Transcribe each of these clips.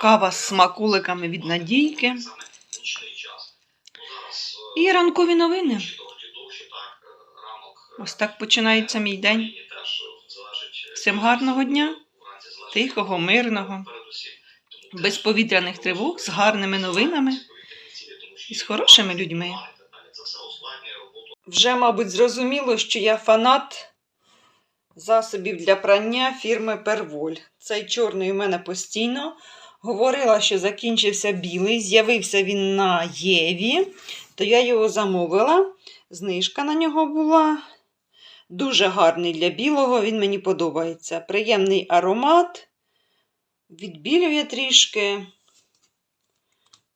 Кава з смакуликами від Надійки. І ранкові новини. Ось так починається мій день. Всім гарного дня, тихого, мирного, без повітряних тривог, з гарними новинами і з хорошими людьми. Вже, мабуть, зрозуміло, що я фанат засобів для прання фірми Перволь. Цей чорний у мене постійно. Говорила, що закінчився білий, з'явився він на Єві, то я його замовила. Знижка на нього була. Дуже гарний для білого, він мені подобається. Приємний аромат, відбілює трішки.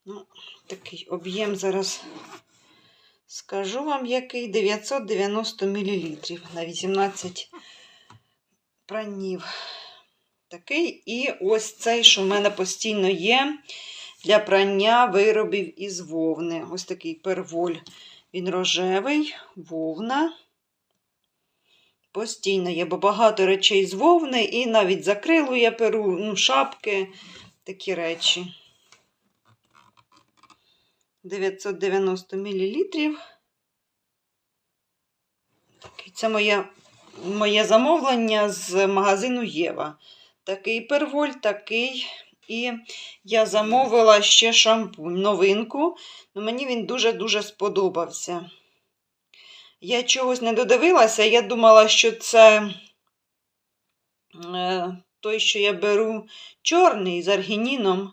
Ну, такий об'єм зараз скажу вам, який 990 мл на 18 пранів. Такий. І ось цей, що в мене постійно є для прання виробів із вовни. Ось такий перволь. Він рожевий, вовна. Постійно є, бо багато речей з вовни, і навіть закрилу я перу, ну, шапки, такі речі. 990 мл. Це моє, моє замовлення з магазину Єва. Такий перволь, такий. І я замовила ще шампунь, новинку. Ну, мені він дуже-дуже сподобався. Я чогось не додивилася, я думала, що це е, той, що я беру чорний з аргініном.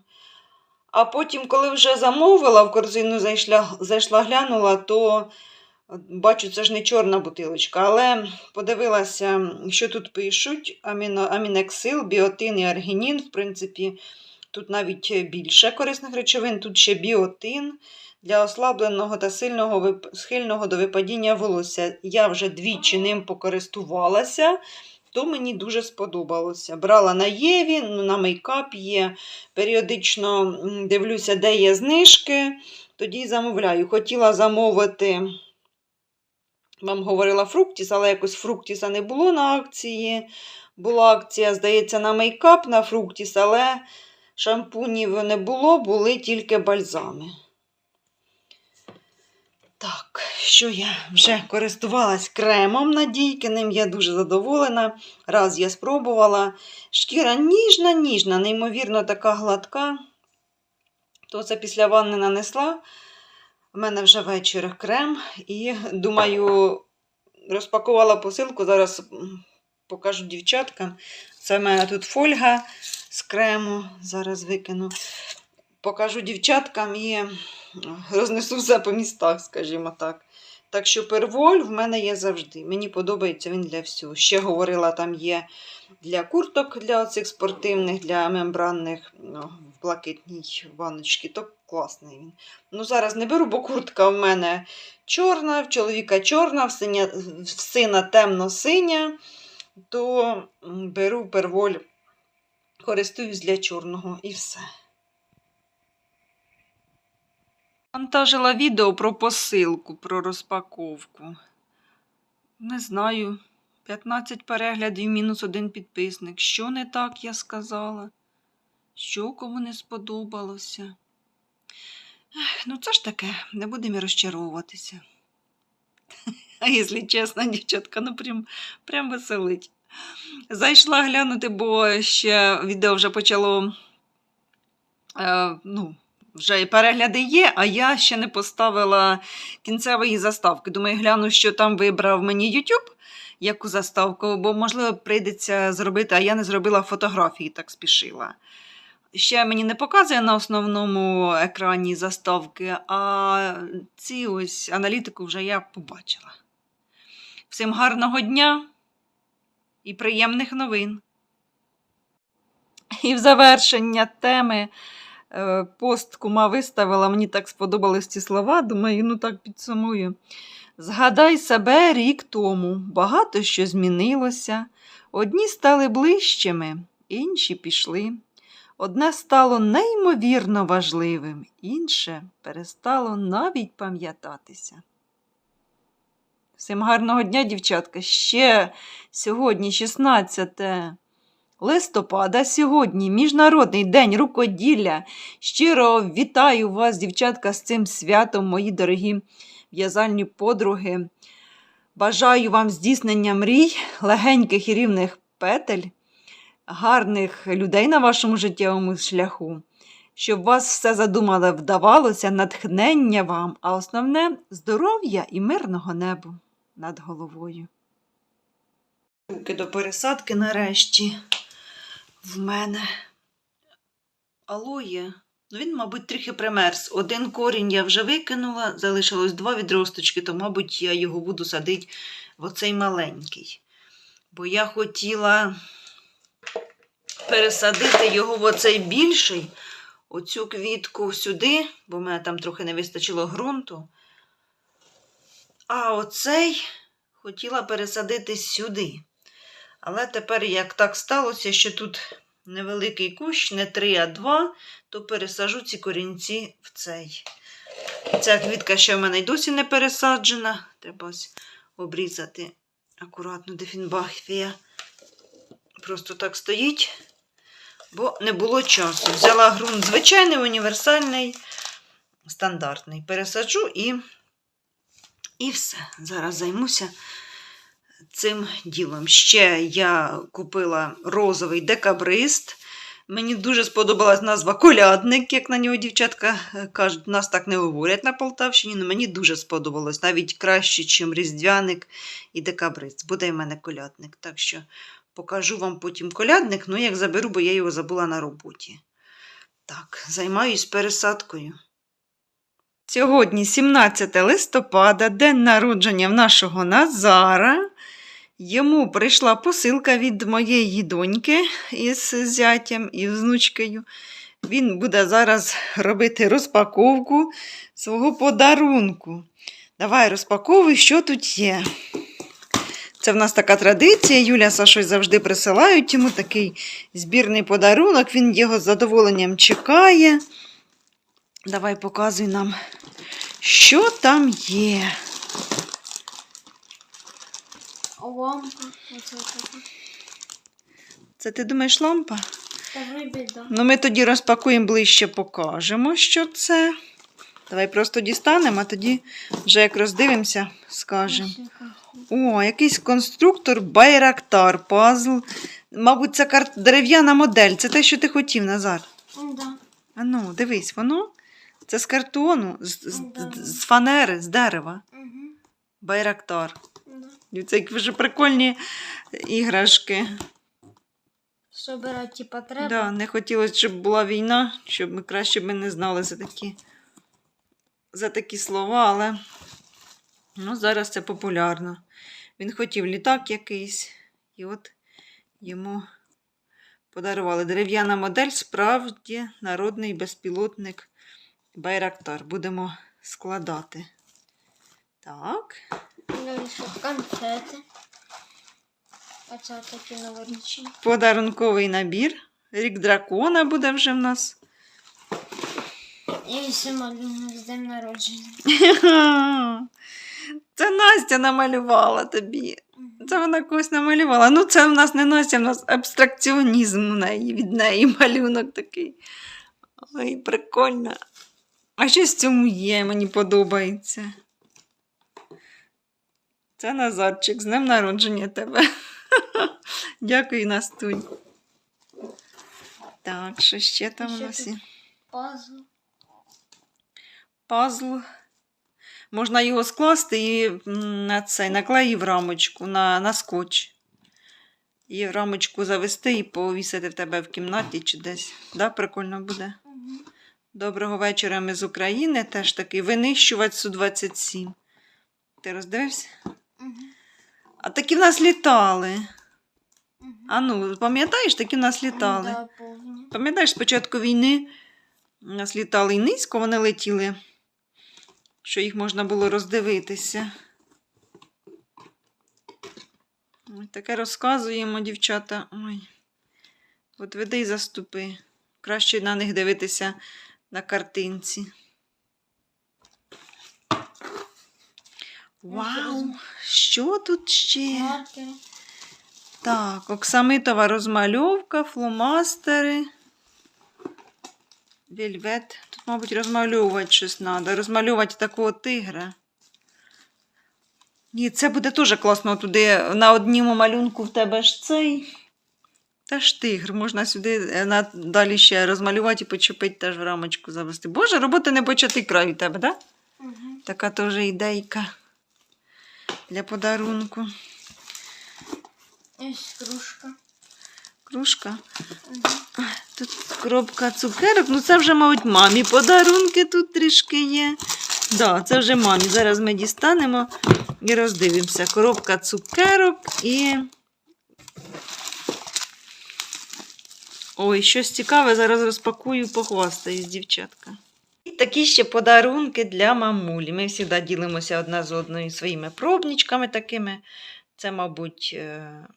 А потім, коли вже замовила, в корзину зайшла, зайшла глянула, то бачу, це ж не чорна бутилочка. Але подивилася, що тут пишуть: аміно, амінексил, біотин і аргінін. В принципі, тут навіть більше корисних речовин, тут ще біотин для ослабленого та сильного схильного до випадіння волосся. Я вже двічі ним покористувалася, то мені дуже сподобалося. Брала на Єві, ну, на мейкап є. Періодично дивлюся, де є знижки. Тоді замовляю. Хотіла замовити, вам говорила Фруктіс, але якось Фруктіса не було на акції. Була акція, здається, на мейкап на Фруктіс, але шампунів не було, були тільки бальзами. Так, що я вже користувалась кремом Надійкиним, я дуже задоволена. Раз я спробувала. Шкіра ніжна, ніжна, неймовірно така гладка. То це після ванни нанесла. У мене вже вечір крем. І думаю, розпакувала посилку. Зараз покажу дівчаткам. Це в мене тут фольга з крему. Зараз викину. Покажу дівчаткам і рознесу все по містах, скажімо так. Так що перволь в мене є завжди. Мені подобається він для всього. Ще говорила, там є для курток, для оцих спортивних, для мембранних ну, в блакитній ванночці. То класний він. Ну, зараз не беру, бо куртка в мене чорна, в чоловіка чорна, в, синя, в сина темно-синя. То беру перволь, користуюсь для чорного і все. Вантажила відео про посилку, про розпаковку. Не знаю. 15 переглядів, мінус один підписник. Що не так я сказала? Що кому не сподобалося? Ех, ну, це ж таке, не будемо розчаровуватися. А якщо чесно, дівчатка, ну прям, прям веселить. Зайшла глянути, бо ще відео вже почало. Е, ну, вже і перегляди є, а я ще не поставила кінцевої заставки. Думаю, гляну, що там вибрав мені YouTube, яку заставку, бо, можливо, прийдеться зробити, а я не зробила фотографії, так спішила. Ще мені не показує на основному екрані заставки, а ці ось аналітику вже я побачила. Всім гарного дня і приємних новин. І в завершення теми пост кума виставила, мені так сподобались ці слова. Думаю, ну так підсумую. Згадай себе рік тому, багато що змінилося. Одні стали ближчими, інші пішли. Одне стало неймовірно важливим, інше перестало навіть пам'ятатися. Всім гарного дня, дівчатка. Ще сьогодні, 16 листопада сьогодні Міжнародний день рукоділля. Щиро вітаю вас, дівчатка, з цим святом, мої дорогі в'язальні подруги. Бажаю вам здійснення мрій, легеньких і рівних петель, гарних людей на вашому життєвому шляху, щоб вас все задумале вдавалося, натхнення вам, а основне здоров'я і мирного неба над головою. Руки до пересадки нарешті в мене алоє. Ну, він, мабуть, трохи примерз. Один корінь я вже викинула, залишилось два відросточки, то, мабуть, я його буду садити в оцей маленький. Бо я хотіла пересадити його в оцей більший, оцю квітку сюди, бо в мене там трохи не вистачило ґрунту. А оцей хотіла пересадити сюди. Але тепер, як так сталося, що тут невеликий кущ, не три, а два, то пересажу ці корінці в цей. Ця квітка ще в мене й досі не пересаджена. Треба ось обрізати акуратно дефінбахфія. Просто так стоїть, бо не було часу. Взяла ґрунт звичайний, універсальний, стандартний. Пересаджу і, і все. Зараз займуся цим ділом. Ще я купила розовий декабрист. Мені дуже сподобалась назва колядник, як на нього дівчатка е, кажуть. Нас так не говорять на Полтавщині, але мені дуже сподобалось. Навіть краще, ніж різдвяник і декабрист. Буде в мене колядник. Так що покажу вам потім колядник, ну як заберу, бо я його забула на роботі. Так, займаюсь пересадкою. Сьогодні 17 листопада, день народження в нашого Назара. Йому прийшла посилка від моєї доньки із зятям і внучкою. Він буде зараз робити розпаковку свого подарунку. Давай розпаковуй, що тут є. Це в нас така традиція. Юля з Сашою завжди присилають йому такий збірний подарунок. Він його з задоволенням чекає. Давай показуй нам, що там є. Лампа. Оце така. Це ти думаєш лампа? Та вибіг, да. Ну, ми тоді розпакуємо ближче, покажемо, що це. Давай просто дістанемо, а тоді вже як роздивимося, скажемо. О, якийсь конструктор Байрактар, пазл. Мабуть, це кар... дерев'яна модель. Це те, що ти хотів, Назар. Да. А ну, дивись, воно. Це з картону, з, з, Да. з фанери, з дерева. Угу. Байрактар. І Це вже прикольні іграшки. Собирати типа треба. Да, не хотілося, щоб була війна, щоб ми краще б не знали за такі, за такі слова, але ну, зараз це популярно. Він хотів літак якийсь, і от йому подарували дерев'яна модель, справді народний безпілотник Байрактар. Будемо складати. Так. Далі конфети. Оце такі новорічні. Подарунковий набір. Рік дракона буде вже в нас. І ще малюнок з днем народження. Це Настя намалювала тобі. Це вона когось намалювала. Ну, це в нас не Настя, в нас абстракціонізм у неї, від неї малюнок такий. Ой, прикольно. А щось в цьому є, мені подобається. Це Назарчик, з днем народження тебе. Дякую, Настунь. Так, що ще там у нас є? Пазл. пазл. Можна його скласти і на цей наклеїв рамочку на, на скотч. І рамочку завести і повісити в тебе в кімнаті чи десь. Да, прикольно буде. Доброго вечора ми з України. Теж такий винищувач Су-27. Ти роздивився? Угу. А такі в нас літали. Угу. А ну, пам'ятаєш, такі в нас літали. Да. Пам'ятаєш, з початку війни у нас літали і низько, вони летіли, що їх можна було роздивитися. Таке розказуємо, дівчата. Ой. От веди й заступи. Краще на них дивитися на картинці. Вау! Що тут ще? Так, оксамитова розмальовка, фломастери. Вельвет. Тут, мабуть, розмальовувати щось треба. Розмальовувати такого тигра. Ні, це буде теж класно туди на одному малюнку в тебе ж цей. Теж тигр. Можна сюди е, на, далі ще розмалювати і почепити теж в рамочку завести. Боже, роботи не початий край у тебе, так? Да? Угу. Така теж ідейка для подарунку. Ось кружка. Кружка. Угу. Тут коробка цукерок. Ну це вже, мабуть, мамі подарунки тут трішки є. Да, це вже мамі. Зараз ми дістанемо і роздивимося. Коробка цукерок і. Ой, щось цікаве, зараз розпакую, похвастаюсь, дівчатка. Такі ще подарунки для мамулі. Ми завжди ділимося одна з одною своїми пробничками такими. Це, мабуть, е,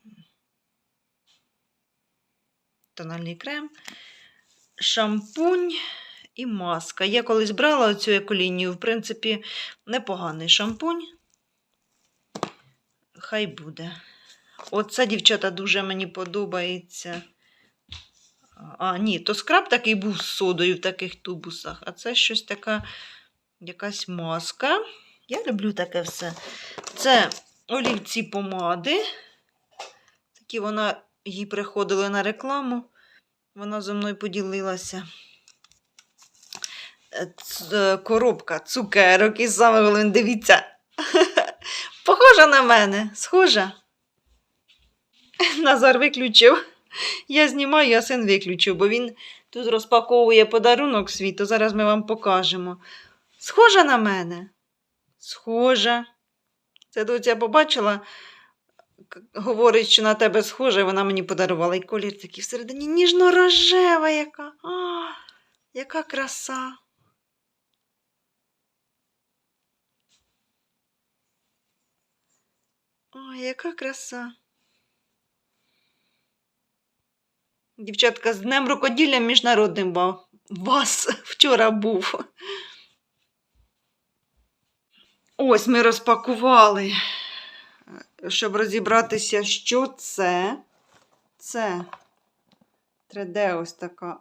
тональний крем, шампунь і маска. Я колись брала оцю еколінію, в принципі, непоганий шампунь. Хай буде. Оце, дівчата, дуже мені подобається. А, ні, то скраб такий був з содою в таких тубусах, а це щось така якась маска. Я люблю таке все. Це олівці помади. Такі вона їй приходили на рекламу. Вона зі мною поділилася. Е, ц- Коробка цукерок і саме головне, дивіться. Похожа на мене, схожа. Назар виключив. Я знімаю, а син виключив, бо він тут розпаковує подарунок свій, то зараз ми вам покажемо. Схожа на мене? Схожа. Це доця побачила, говорить, що на тебе схожа, і вона мені подарувала. І колір такий всередині ніжно-рожева яка. А, яка краса. Ой, яка краса. Дівчатка, з Днем рукоділля міжнародним вас вчора був. Ось ми розпакували, щоб розібратися, що це. Це 3D ось така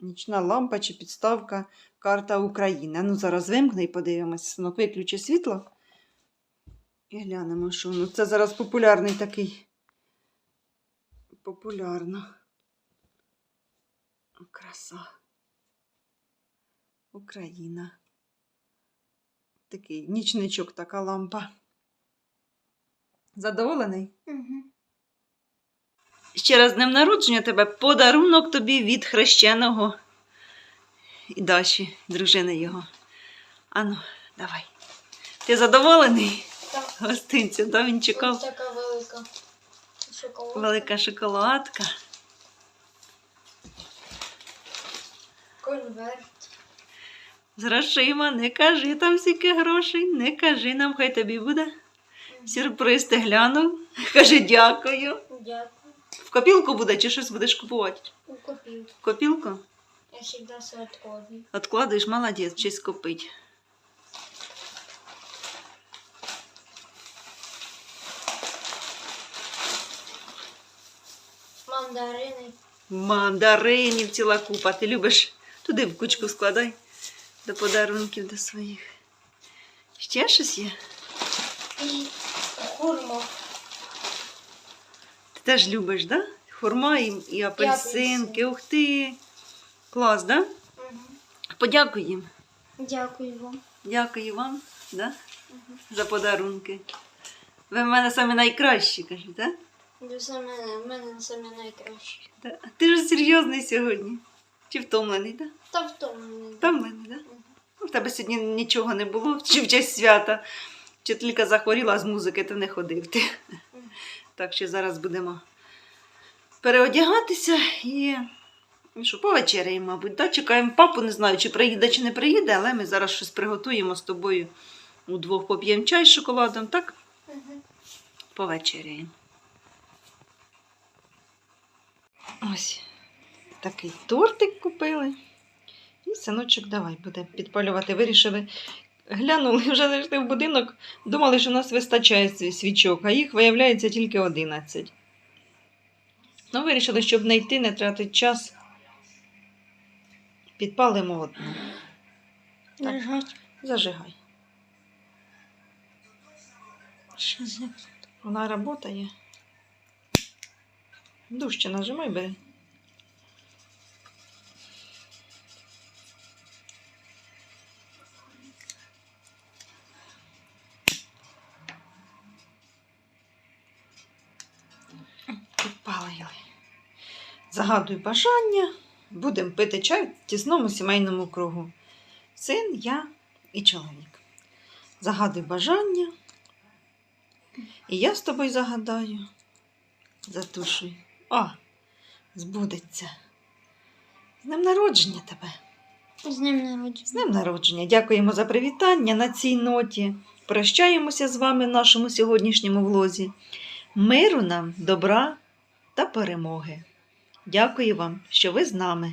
нічна лампа чи підставка карта України. Ну, зараз вимкне і подивимося. Синок, виключи світло. І глянемо, що воно. Це зараз популярний такий. Популярно. Краса. Україна. Такий нічничок, така лампа. Задоволений? Угу. Ще раз з днем народження тебе подарунок тобі від хрещеного і Даші, дружини його. Ану, давай. Ти задоволений? Так. Гостинця, да, він чекав. Ось така велика шоколадка. Велика шоколадка. Конверт. З грошима, не кажи там стільки грошей, не кажи нам, хай тобі буде. Сюрприз ти глянув. Кажи дякую. Дякую. В копілку буде чи щось будеш купувати? У копілку. В копілку? Я завжди все відкладую. Откладуєш, молодець, чись копить. Мандарини. Мандаринів ціла купа. Ти любиш? Туди в кучку складай до подарунків до своїх. Ще щось є? І хурма. Ти теж любиш, да? Хурма і, і апельсинки. апельсин. Ух ти. Клас, да? Угу. Подякуй їм. Дякую вам. Дякую вам да? Угу. за подарунки. Ви в мене самі найкращі, кажуть, так? Ви саме, в мене саме найкраще. Да? Ти ж серйозний сьогодні. Чи втомлений, так? Да? Та в тому. Втомлений, так? Ну, В тебе сьогодні нічого не було, чи в честь свята. Чи тільки захворіла а з музики, то не ходив ти. Так що зараз будемо переодягатися і. Ну що, повечеряємо, мабуть. Да? Чекаємо папу, не знаю, чи приїде, чи не приїде, але ми зараз щось приготуємо з тобою. Удвох поп'ємо чай з шоколадом, так? Угу. Повечеряємо. Ось такий тортик купили. І синочок, давай буде підпалювати. Вирішили. Глянули, вже зайшли в будинок, думали, що у нас вистачає сві- свічок, а їх виявляється тільки 11. Ну, вирішили, щоб не йти, не тратити час. Підпалимо одну. Зажигай. Що Вона працює. Дужче нажимай, бери. Загадуй бажання. Будемо пити чай в тісному сімейному кругу. Син, я і чоловік. Загадуй бажання. І я з тобою загадаю. Затушуй. О, збудеться. З днем народження тебе. З ним народження. З днем народження. Дякуємо за привітання на цій ноті. Прощаємося з вами в нашому сьогоднішньому влозі. Миру нам, добра та перемоги. Дякую вам, що ви з нами.